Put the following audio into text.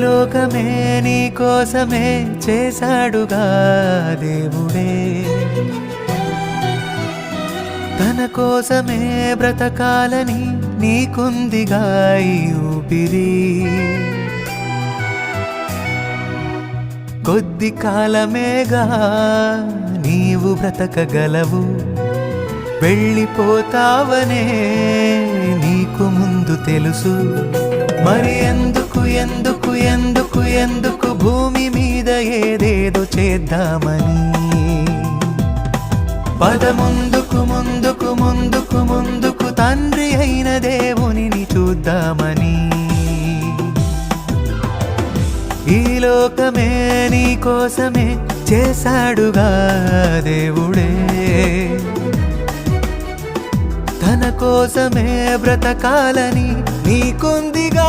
లోకమే నీ కోసమే చేశాడుగా దేవుడే. తన కోసమే బ్రతకాలని నీకుందిగా ఊపిరి. కొద్ది కాలమేగా నీవు బ్రతకగలవు. వెళ్ళిపోతావనే నీకు ముందు తెలుసు. మరి ఎందుకు ఎందుకు ఎందుకు ఎందుకు భూమి మీద ఏదేదో చేద్దామని? పద ముందుకు ముందుకు ముందుకు ముందుకు తండ్రి అయిన దేవునిని చూద్దామని. ఈ లోకమే నీ కోసమే చేశాడుగా దేవుడే. తన కోసమే బ్రతకాలని నీకుందిగా